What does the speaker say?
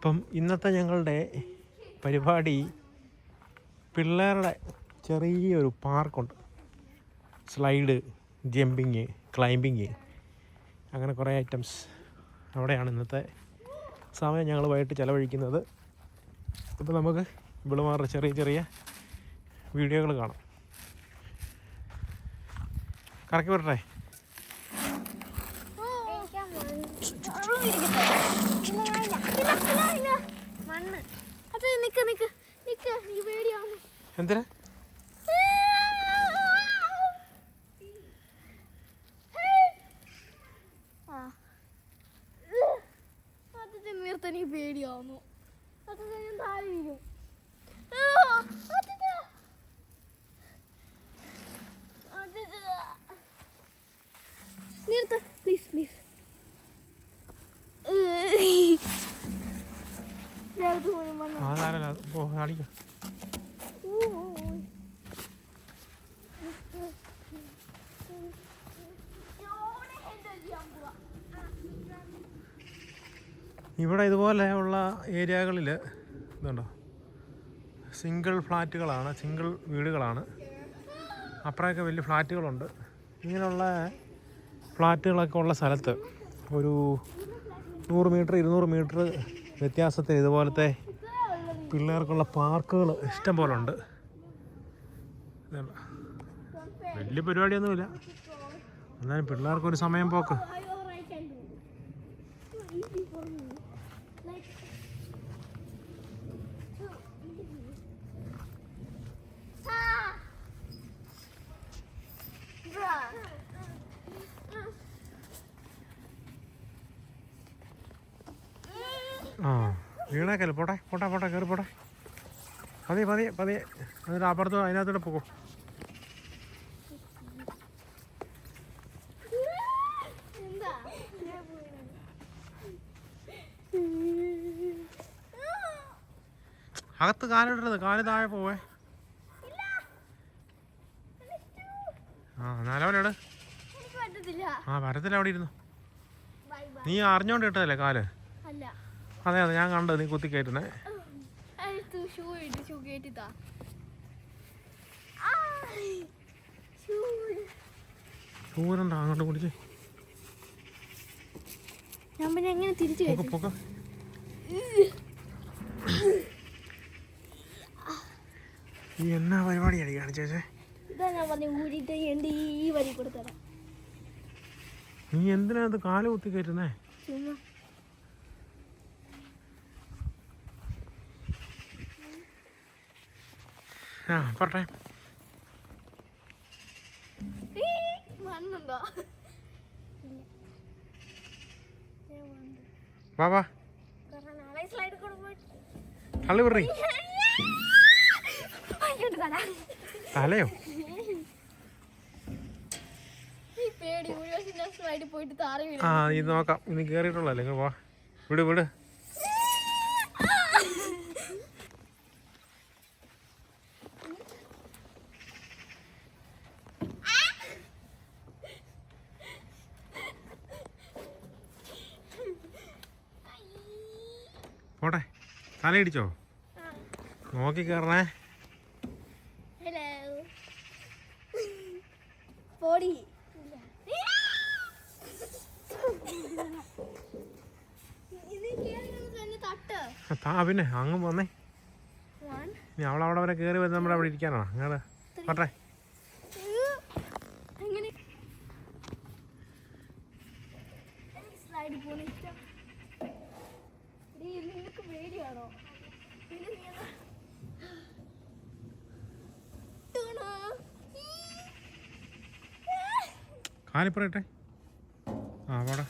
അപ്പം ഇന്നത്തെ ഞങ്ങളുടെ പരിപാടി പിള്ളേരുടെ ചെറിയൊരു പാർക്കുണ്ട്. സ്ലൈഡ് ജമ്പിങ് ക്ലൈമ്പിങ് അങ്ങനെ കുറേ ഐറ്റംസ് അവിടെയാണ് ഇന്നത്തെ സമയം ഞങ്ങൾ വൈകിട്ട് ചിലവഴിക്കുന്നത്. അപ്പോൾ നമുക്ക് ഇവിളുമാരുടെ ചെറിയ ചെറിയ വീഡിയോകൾ കാണാം. കറക്കി വിടട്ടെ മണ്ണ് അത് നിക്ക് നിക്ക് നിക്ക് എനിക്ക് പേടിയാവുന്നു എന്തിനാ? അത് തിന്നീർത്ത് എനിക്ക് പേടിയാവുന്നു. അത് ഞാൻ താഴെ വീഴും. ആ സാരമില്ല ഓ കാണിക്കാം. ഇവിടെ ഇതുപോലെ ഉള്ള ഏരിയകളിൽ ഇതുണ്ടോ? സിംഗിൾ ഫ്ലാറ്റുകളാണ് സിംഗിൾ വീടുകളാണ്. അപ്പുറമൊക്കെ വലിയ ഫ്ലാറ്റുകളുണ്ട്. ഇങ്ങനെയുള്ള ഫ്ലാറ്റുകളൊക്കെ ഉള്ള സ്ഥലത്ത് ഒരു നൂറ് മീറ്റർ ഇരുന്നൂറ് മീറ്റർ വ്യത്യാസത്തിൽ ഇതുപോലത്തെ പിള്ളേർക്കുള്ള പാർക്കുകൾ ഇഷ്ടം പോലെ ഉണ്ട്. വലിയ പരിപാടിയൊന്നുമില്ല. എന്നാലും പിള്ളേർക്കൊരു സമയം പോക്ക്. ആ. വീണേക്കല്ലേ പോട്ടെ പോട്ടെ പോട്ടെ കയറി പോട്ടെ. പതിയെ പതിയെ പതിയെ. എന്നിട്ട് അപ്പുറത്ത് അതിനകത്തൂടെ പോകും അകത്ത് കാലിടരുത് കാൽ താഴെ പോവേ. ആ പറ്റത്തില്ല. ആ വരത്തില്ല അവിടെ ഇരുന്നു. നീ അറിഞ്ഞോണ്ട് ഇട്ടതല്ലേ കാൽ? അല്ല. അതെ അതെ ഞാൻ കണ്ടത് നീ കുത്തി കയറ്റണേ അടുത്ത് ഷൂ ഇട്ട് ഷൂ കേട്ടിത്താ ഷൂ ചൂരണ്ട അങ്ങോട്ട് കുടിച്ച് ഞാൻ പിന്നെ എങ്ങനെ തിരിച്ചു പൊക്ക പൊക്ക. ഈ എന്നാ പരിപാടിയാണ് കാണിച്ചേ ഇതാ ഞാൻ പറഞ്ഞ ഊരിട്ട് എന്റെ ഈ വരി കൊടുത്തരാം. നീ എന്തിനാ അത് കാൽ കുത്തി കയറ്റുന്നേ? ചുമ്മാ. ആ പറട്ടെ വാ വാ. തള്ളി തലയോ? ആ ഇത് നോക്കാം. ഇനി കേറിയിട്ടുള്ളല്ലേ വാ. വിട് വിട്. പോട്ടെ. തലയിടിച്ചോ? നോക്കി കയറണേ പോടി താ പിന്നെ അങ്ങ് വന്നേ. ഇനി അവളെ അവിടെ വരെ കേറി വരുന്ന നമ്മുടെ അവിടെ ഇരിക്കാനാണ്? അങ്ങോട്ട് പോട്ടെ എങ്ങനെ സ്ലൈഡ് കാലിപ്പറയട്ടെ ആ പോട്ടെ